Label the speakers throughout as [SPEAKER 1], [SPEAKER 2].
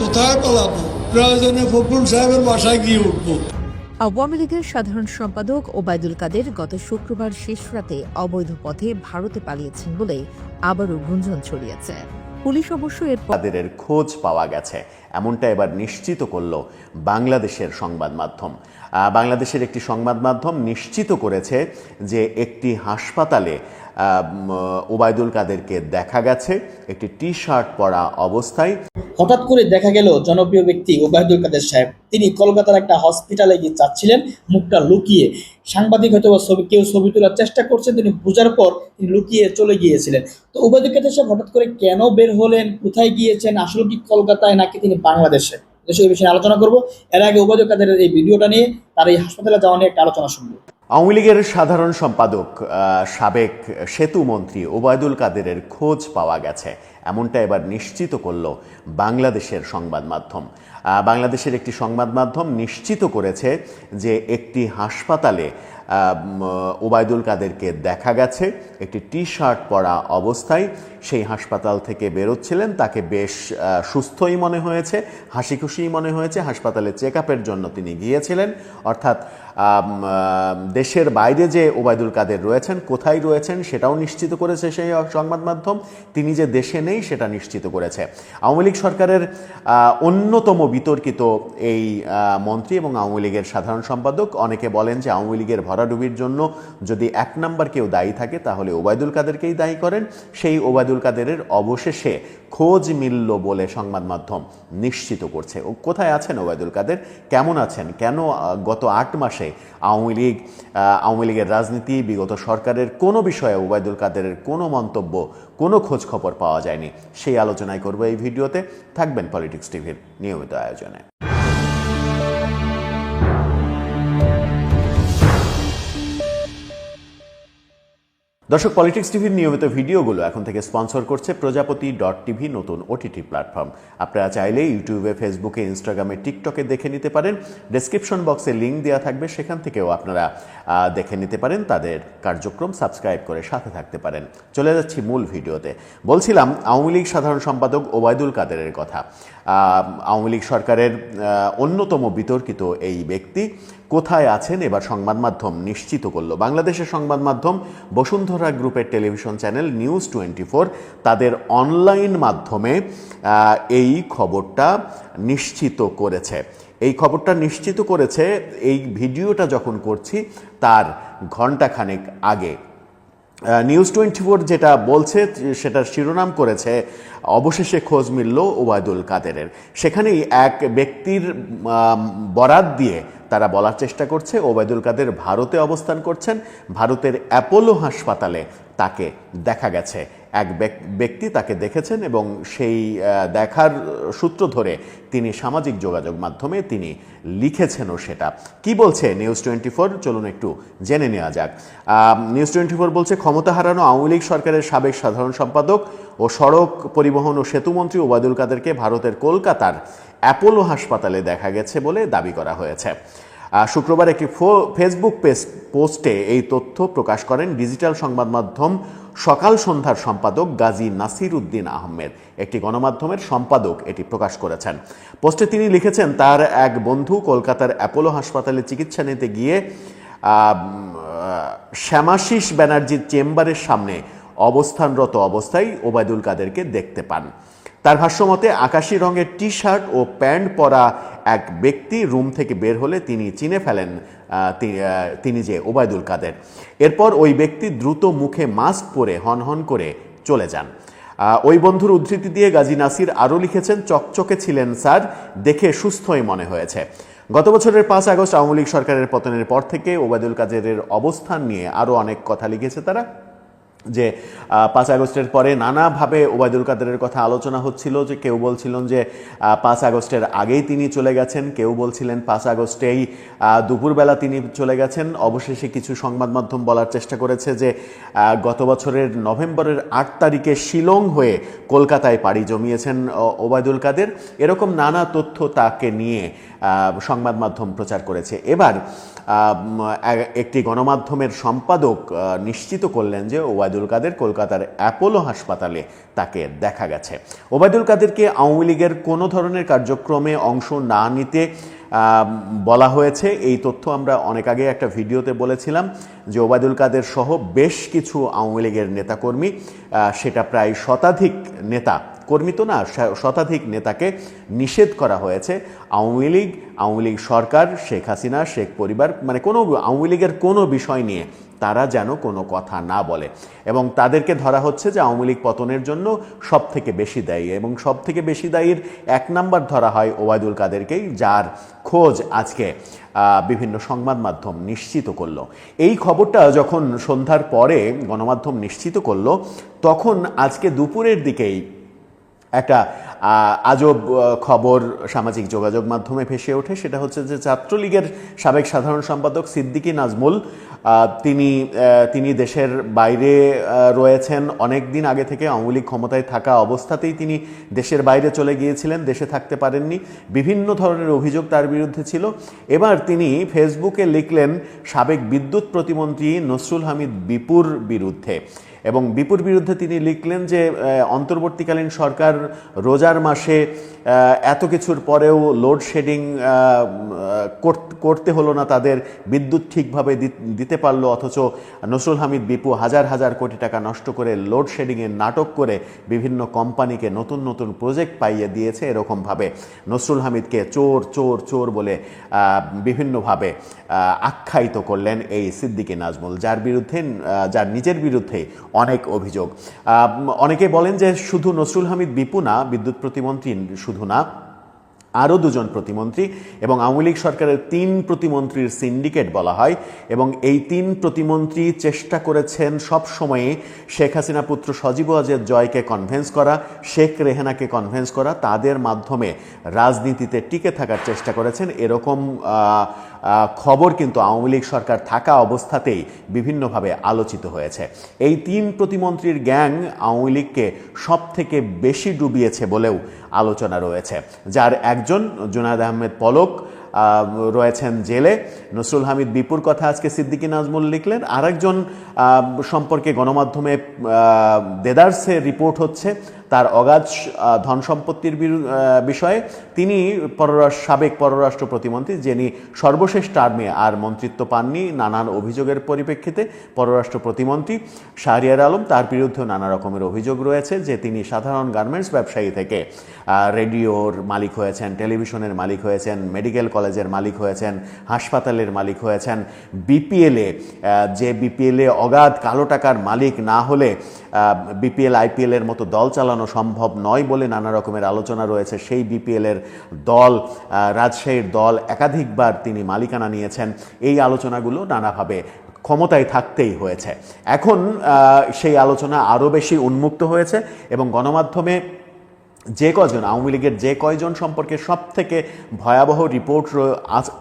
[SPEAKER 1] কোথায় পালাবো প্রয়োজনে ফখরুল সাহেবের বাসায় গিয়ে উঠবো।
[SPEAKER 2] আওয়ামী লীগের সাধারণ সম্পাদক ওবায়দুল কাদের গত শুক্রবার শেষ রাতে অবৈধ পথে ভারতে পালিয়েছেন বলে আবারও গুঞ্জন ছড়িয়েছে। পুলিশ অবশ্য
[SPEAKER 3] এর খোঁজ পাওয়া গেছে। এমনটা এবার নিশ্চিত করল বাংলাদেশের সংবাদ মাধ্যম। বাংলাদেশের একটি সংবাদ মাধ্যম নিশ্চিত করেছে যে একটি হাসপাতালে ওবায়দুল কাদেরকে দেখা গেছে, একটি টি শার্ট পরা অবস্থায়।
[SPEAKER 4] হঠাৎ করে দেখা গেল জনপ্রিয় ব্যক্তি ওবায়দুল কাদের সাহেব। তিনি কলকাতার একটা হসপিটালে গিয়ে যাচ্ছিলেন মুখটা লুকিয়ে। সাংবাদিক হয়তো ছবি, কেউ ছবি তোলার চেষ্টা করছেন, তিনি বোঝার পর তিনি লুকিয়ে চলে গিয়েছিলেন। তো ওবায়দুল কাদের সাহেব হঠাৎ করে কেন বের হলেন, কোথায় গিয়েছেন, আসলে কি কলকাতায় নাকি তিনি বাংলাদেশে। দেশে এই বিষয়ে আলোচনা করব। এর আগে ওবায়দুল কাদের এই ভিডিওটা নিয়ে তার এই হাসপাতালে যাওয়া নিয়ে একটা আলোচনা শুনব।
[SPEAKER 3] আওয়ামী লীগের সাধারণ সম্পাদক সাবেক সেতু মন্ত্রী ওবায়দুল কাদেরের খোঁজ পাওয়া গেছে। এমনটা এবার নিশ্চিত করল বাংলাদেশের সংবাদ মাধ্যম। বাংলাদেশের একটি সংবাদ মাধ্যম নিশ্চিত করেছে যে একটি হাসপাতালে ওবায়দুল কাদেরকে দেখা গেছে, একটি টি শার্ট পরা অবস্থায়। সেই হাসপাতাল থেকে বেরোচ্ছিলেন, তাকে বেশ সুস্থই মনে হয়েছে হাসি খুশিই মনে হয়েছে, হাসপাতালে চেক আপের জন্য তিনি গিয়েছিলেন। অর্থাৎ দেশের বাইরে যে ওবায়দুল কাদের রয়েছেন, কোথায় রয়েছেন, সেটাও নিশ্চিত করেছে সেই সংবাদ মাধ্যম। তিনি যে দেশে নেই সেটা নিশ্চিত করেছে। আওয়ামী লীগ সরকারের অন্যতম বিতর্কিত এই মন্ত্রী এবং আওয়ামী লীগের সাধারণ সম্পাদক। অনেকে বলেন যে আওয়ামী লীগের ভরাডুবির জন্য যদি এক নাম্বার কেউ দায়ী থাকে, তাহলে ওবায়দুল কাদেরকেই দায়ী করেন। সেই ওবায়দুল কাদেরের অবশেষে খোঁজ মিলল বলে সংবাদ মাধ্যম নিশ্চিত করছে। ও কোথায় আছেন ওবায়দুল কাদের? কেমন আছেন? কেন গত আট মাসে আওয়ামী লীগ আওয়ামী লীগের রাজনীতি, বিগত সরকারের কোনো বিষয়ে ওবায়দুল কাদেরের কোনো মন্তব্য কোনো খোঁজ খবর পাওয়া যায়নি। সেই আলোচনায় করব এই ভিডিওতে। থাকবেন পলিটিক্স টিভির নিয়মিত আয়োজনে। দর্শক পলিটিক্স টিভির নিয়মিত ভিডিওগুলো এখন থেকে স্পন্সর করছে প্রজাপতি ডট টিভি নতুন ওটিটি প্ল্যাটফর্ম আপনারা চাইলে ইউটিউবে, ফেসবুকে ইনস্টাগ্রামে টিকটকে দেখে নিতে পারেন। ডেসক্রিপশন বক্সে লিঙ্ক দেওয়া থাকবে, সেখান থেকেও আপনারা দেখে নিতে পারেন তাদের কার্যক্রম সাবস্ক্রাইব করে সাথে থাকতে পারেন। চলে যাচ্ছি মূল ভিডিওতে। বলছিলাম, আওয়ামী লীগ সাধারণ সম্পাদক ওবায়দুল কাদেরের কথা। আওয়ামী লীগ সরকারের অন্যতম বিতর্কিত এই ব্যক্তি। কোথায় আছেন? এবার সংবাদ মাধ্যম নিশ্চিত করল। বাংলাদেশের সংবাদ মাধ্যম বসুন্ধরা গ্রুপের television channel news twenty four তাদের অনলাইন মাধ্যমে এই খবরটা নিশ্চিত করেছে। এই খবরটা নিশ্চিত করেছে, এই ভিডিওটা যখন করছি, তার ঘন্টাখানেক আগে। নিউজ টোয়েন্টি ফোর যেটা বলছে, সেটার শিরোনাম করেছে, অবশেষে খোঁজ মিলল ওবায়দুল কাদেরের। সেখানেই এক ব্যক্তির বরাত দিয়ে তারা বলার চেষ্টা করছে, ওবায়দুল কাদের ভারতে অবস্থান করছেন, ভারতের অ্যাপোলো হাসপাতালে তাকে দেখা গেছে। এক ব্যক- ব্যক্তি তাকে দেখেছেন এবং সেই দেখার সূত্র ধরে তিনি সামাজিক যোগাযোগ মাধ্যমে তিনি লিখেছেনও সেটা। কি বলছে নিউজ টোয়েন্টি ফোর চলুন একটু জেনে নেওয়া যাক। নিউজ টোয়েন্টি ফোর বলছে, ক্ষমতা হারানো আওয়ামী লীগ সরকারের সাবেক সাধারণ সম্পাদক ও সড়ক পরিবহন ও সেতুমন্ত্রী ওবায়দুল কাদেরকে ভারতের কলকাতার অ্যাপোলো হাসপাতালে দেখা গেছে বলে দাবি করা হয়েছে। শুক্রবার একটি ফেসবুক পেজ পোস্টে এই তথ্য প্রকাশ করেন ডিজিটাল সংবাদ মাধ্যম সকাল সন্ধ্যার সম্পাদক গাজী নাসির উদ্দিন আহমেদ। একটি গণমাধ্যমের সম্পাদক এটি প্রকাশ করেছেন। পোস্টে তিনি লিখেছেন, তার এক বন্ধু কলকাতার অ্যাপোলো হাসপাতালে চিকিৎসা নিতে গিয়ে শ্যামাশিস ব্যানার্জির চেম্বারের সামনে অবস্থানরত অবস্থায় ওবায়দুল কাদেরকে দেখতে পান। তার ভাষ্যমতে, আকাশি রঙের টি শার্ট ও প্যান্ট পরা এক ব্যক্তি রুম থেকে বের হলে তিনি চিনে ফেলেন তিনি যে ওবায়দুল কাদের। এরপর ওই ব্যক্তি দ্রুত মুখে মাস্ক পরে হনহন করে চলে যান। ওই বন্ধুর উদ্ধৃতি দিয়ে গাজী নাসির আরও লিখেছেন, চকচকে ছিলেন, স্যার। দেখে সুস্থই মনে হয়েছে। গত বছরের পাঁচ আগস্ট আওয়ামী লীগ সরকারের পতনের পর থেকে ওবায়দুল কাদেরের অবস্থান নিয়ে আরও অনেক কথা লিখেছে তারা। যে পাঁচ আগস্টের পরে নানাভাবে ওবায়দুল কাদেরের কথা আলোচনা হচ্ছিল যে, কেউ বলছিলেন যে পাঁচ আগস্টের আগেই তিনি চলে গেছেন, কেউ বলছিলেন পাঁচ আগস্টেই দুপুরবেলা তিনি চলে গেছেন। অবশেষে কিছু সংবাদ মাধ্যম বলার চেষ্টা করেছে যে গত বছরের নভেম্বরের আট তারিখে শিলং হয়ে কলকাতায় পাড়ি জমিয়েছেন ওবায়দুল কাদের। এরকম নানা তথ্য তাকে নিয়ে সংবাদ মাধ্যম প্রচার করেছে। এবার একটি গণমাধ্যমের সম্পাদক নিশ্চিত করলেন যে ওবায়দুল কাদের কলকাতার অ্যাপোলো হাসপাতালে তাকে দেখা গেছে। ওবায়দুল কাদেরকে আওয়ামী লীগের কোনো ধরনের কার্যক্রমে অংশ না নিতে বলা হয়েছে। এই তথ্য আমরা অনেক আগে একটা ভিডিওতে বলেছিলাম যে ওবায়দুল কাদের সহ বেশ কিছু আওয়ামী লীগের নেতাকর্মী সেটা প্রায় শতাধিক নেতা কর্মী তো না শতাধিক নেতাকে নিষেধ করা হয়েছে। আওয়ামী লীগ আওয়ামী লীগ সরকার, শেখ হাসিনা, শেখ পরিবার মানে কোনো আওয়ামী লীগের কোনো বিষয় নিয়ে তারা যেন কোনো কথা না বলে। এবং তাদেরকে ধরা হচ্ছে যে আওয়ামী লীগ পতনের জন্য সব থেকে বেশি দায়ী এবং সব থেকে বেশি দায়ীর এক নাম্বার ধরা হয় ওবায়দুল কাদেরকেই, যার খোঁজ আজকে বিভিন্ন সংবাদ মাধ্যম নিশ্চিত করল। এই খবরটা যখন সন্ধ্যার পরে গণমাধ্যম নিশ্চিত করল, তখন আজকে দুপুরের দিকেই একটা আজব খবর সামাজিক যোগাযোগ মাধ্যমে ভেসে ওঠে। সেটা হচ্ছে যে ছাত্রলীগের সাবেক সাধারণ সম্পাদক সিদ্দিকী নাজমুল তিনি তিনি দেশের বাইরে রয়েছেন। অনেক দিন আগে থেকে আওয়ামী ক্ষমতায় থাকা অবস্থাতেই তিনি দেশের বাইরে চলে গিয়েছিলেন, দেশে থাকতে পারেননি। বিভিন্ন ধরনের অভিযোগ তার বিরুদ্ধে ছিল। এবার তিনি ফেসবুকে লিখলেন, সাবেক বিদ্যুৎ প্রতিমন্ত্রী নসরুল হামিদ বিপুর বিরুদ্ধে। এবং বিপুর বিরুদ্ধে তিনি লিখলেন যে অন্তর্বর্তীকালীন সরকার রোজার মাসে এত কিছুর পরেও লোডশেডিং করতে হলো না তাদের, বিদ্যুৎ ঠিকভাবে দিতে পারল, অথচ নসরুল হামিদ, বিপু হাজার হাজার কোটি টাকা নষ্ট করে লোডশেডিংয়ের নাটক করে বিভিন্ন কোম্পানিকে নতুন নতুন প্রজেক্ট পাইয়ে দিয়েছে এরকমভাবে। নসরুল হামিদকে চোর চোর চোর বলে বিভিন্নভাবে আখ্যায়িত করলেন এই সিদ্দিকী নাজমুল, যার বিরুদ্ধে যার নিজের বিরুদ্ধে অনেক অভিযোগ। অনেকে বলেন যে শুধু নসরুল হামিদ বিপু না, বিদ্যুৎ প্রতিমন্ত্রী শুধু না, আরও দুজন প্রতিমন্ত্রী এবং আওয়ামী লীগ সরকারের তিন প্রতিমন্ত্রীর সিন্ডিকেট বলা হয় এবং এই তিন প্রতিমন্ত্রী চেষ্টা করেছেন সব সময়ে শেখ হাসিনা পুত্র সজীব ওয়াজেদ জয়কে কনভেন্স করা, শেখ রেহেনাকে কনভেন্স করা, তাদের মাধ্যমে রাজনীতিতে টিকে থাকার চেষ্টা করেছেন। এরকম খবর কিন্তু আওয়ামী লীগ সরকার থাকা অবস্থাতেই বিভিন্নভাবে আলোচিত হয়েছে। এই তিন প্রতিমন্ত্রীর গ্যাং আওয়ামী লীগকে সব থেকে বেশি ডুবিয়েছে বলেও আলোচনা রয়েছে। যার একজন জুনায়দ আহমেদ পলক রয়েছেন জেলে। নসরুল হামিদ বিপুর কথা আজকে সিদ্দিকী নাজমুল লিখলেন। আরেকজন সম্পর্কে গণমাধ্যমে দেদারসে রিপোর্ট হচ্ছে তার অগাধ ধন সম্পত্তির বিষয়ে তিনি পররাষ্ট্র, সাবেক পররাষ্ট্র প্রতিমন্ত্রী যিনি সর্বশেষ টার্মে আর মন্ত্রিত্ব পাননি, নানান অভিযোগের পরিপ্রেক্ষিতে পররাষ্ট্র প্রতিমন্ত্রী শাহরিয়ার আলম তার বিরুদ্ধেও নানা রকমের অভিযোগ রয়েছে যে তিনি সাধারণ গার্মেন্টস ব্যবসায়ী থেকে রেডিওর মালিক হয়েছেন, টেলিভিশনের মালিক হয়েছেন, মেডিকেল কলেজের মালিক হয়েছেন, হাসপাতালের মালিক হয়েছেন, বিপিএলে যে বিপিএলে অগাধ কালো টাকার মালিক না হলে বিপিএল, আইপিএল এর মতো দল চালানো সম্ভব নয় বলে নানা রকমের আলোচনা রয়েছে। সেই বিপিএলের দল রাজশাহীর দল একাধিকবার তিনি মালিকানা নিয়েছেন। এই আলোচনাগুলো নানাভাবে ক্ষমতায় থাকতেই হয়েছে। এখন সেই আলোচনা আরও বেশি উন্মুক্ত হয়েছে এবং গণমাধ্যমে যে কজন আওয়ামী লীগের যে কয়জন সম্পর্কে সব থেকে ভয়াবহ রিপোর্ট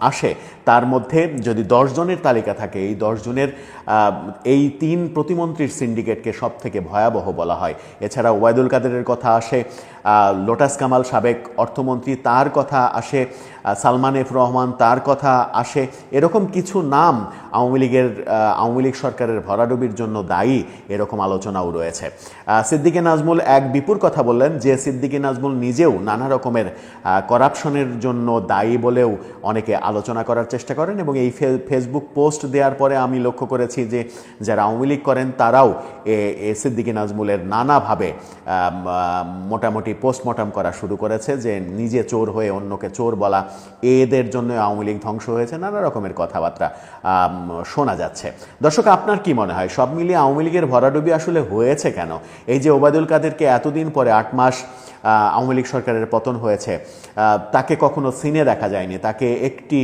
[SPEAKER 3] আসে তার মধ্যে যদি দশজনের তালিকা থাকে, এই দশজনের এই তিন প্রতিমন্ত্রীর সিন্ডিকেটকে সব থেকে ভয়াবহ বলা হয়। এছাড়া ওয়াইদুল কাদেরের কথা আসে লোটাস কামাল সাবেক অর্থমন্ত্রী, তার কথা আসে সালমান এফ রহমান তার কথা আসে। এরকম কিছু নাম আওয়ামী লীগের আওয়ামী লীগ সরকারের ভরাডুবির জন্য দায়ী এরকম আলোচনাও রয়েছে। সিদ্দিকী নাজমুল এক বিপুর কথা বললেন যে, সিদ্দিকী নাজমুল নিজেও নানা রকমের করাপশনের জন্য দায়ী বলেও অনেকে আলোচনা করার চেষ্টা করেন এবং এই ফেসবুক পোস্ট দেওয়ার পরে আমি লক্ষ্য করেছি যে, যারা আওয়ামী লীগ করেন তারাও এ সিদ্দিকী নাজমুলের নানাভাবে মোটামুটি পোস্টমর্টম করা শুরু করেছে যে, নিজে চোর হয়ে অন্যকে চোর বলা এদের জন্য আওয়ামী লীগ ধ্বংস হয়েছে, নানা রকমের কথাবার্তা শোনা যাচ্ছে। দর্শক, আপনার কি মনে হয়, সব মিলিয়ে আওয়ামী লীগের ভরাডুবি আসলে হয়েছে কেন? এই যে ওবায়দুল কাদেরকে এতদিন পরে আট মাস আওয়ামী লীগ সরকারের পতন হয়েছে। তাকে কখনো সিনে দেখা যায়নি, তাকে একটি,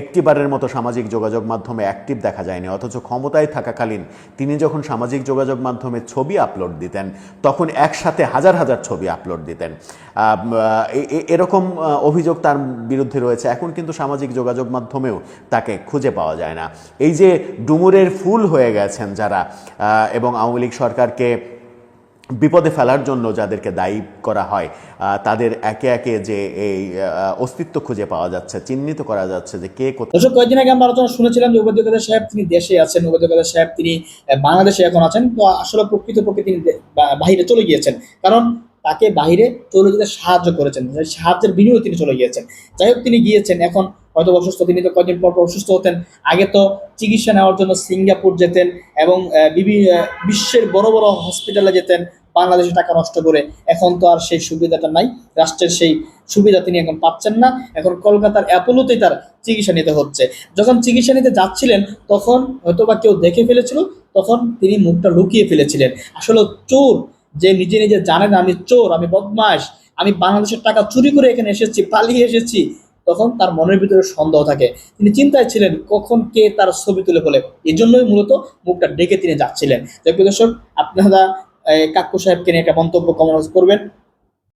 [SPEAKER 3] একটিবারের মতো সামাজিক যোগাযোগ মাধ্যমে অ্যাক্টিভ দেখা যায়নি, অথচ ক্ষমতায় থাকাকালীন তিনি যখন সামাজিক যোগাযোগ মাধ্যমে ছবি আপলোড দিতেন, তখন একসাথে হাজার হাজার ছবি আপলোড দিতেন। এরকম অভিযোগ তার বিরুদ্ধে রয়েছে, এখন কিন্তু সামাজিক যোগাযোগ মাধ্যমেও তাকে খুঁজে পাওয়া যায় না। এই যে ডুমুরের ফুল হয়ে গেছেন যারা এবং আওয়ামী লীগ সরকারকে বিপদে ফেলার জন্য যাদেরকে দায়ী করা হয় তাদের একে একে যে এই অস্তিত্ব খুঁজে পাওয়া যাচ্ছে চিহ্নিত করা যাচ্ছে যে কে কোথায়।
[SPEAKER 4] কয়েকদিন আগে আমরা আলোচনা শুনেছিলাম যে উবায়দুল কাদের সাহেব তিনি দেশে আছেন উবায়দুল কাদের সাহেব তিনি বাংলাদেশে এখন আছেন। তো আসলে প্রকৃত প্রকৃতপক্ষে তিনি বাহিরে চলে গিয়েছেন। কারণ তাকে বাহিরে চলে যেতে সাহায্য করেছেন। সাহায্যের বিনিময়ে তিনি চলে গিয়েছেন। যাই হোক তিনি গিয়েছেন। এখন হয়তো অসুস্থ তিনি তো কয়েকদিন পর অসুস্থ হতেন। আগে তো চিকিৎসা নেওয়ার জন্য সিঙ্গাপুর যেতেন এবং আহ, বিভি- আহ, বিশ্বের বড় বড় হসপিটালে যেতেন। বাংলাদেশে টাকা নষ্ট করে এখন তো আর সেই সুবিধাটা নাই। রাষ্ট্রের সেই সুবিধা তিনি এখন পাচ্ছেন না। এখন কলকাতার অ্যাপোলোতেই তার চিকিৎসা নিতে হচ্ছে। যখন চিকিৎসা নিতে যাচ্ছিলেন, তখন হয়তো বা কেউ দেখে ফেলেছিল, তখন তিনি মুখটা লুকিয়ে ফেলেছিলেন। আসলে চোর যে নিজে নিজে জানে না, আমি চোর, আমি বদমাস আমি বাংলাদেশের টাকা চুরি করে এখানে এসেছি, পালিয়ে এসেছি, তখন তার মনের ভিতরে সন্দেহ থাকে। তিনি চিন্তায় ছিলেন, কখন কে তার ছবি তুলে বলে? এই জন্যই মূলত মুখটা ডেকে তিনি যাচ্ছিলেন। দর্শক, আপনারা কাক্কু সাহেবকে নিয়ে একটা মন্তব্য কমেন্ট করবেন।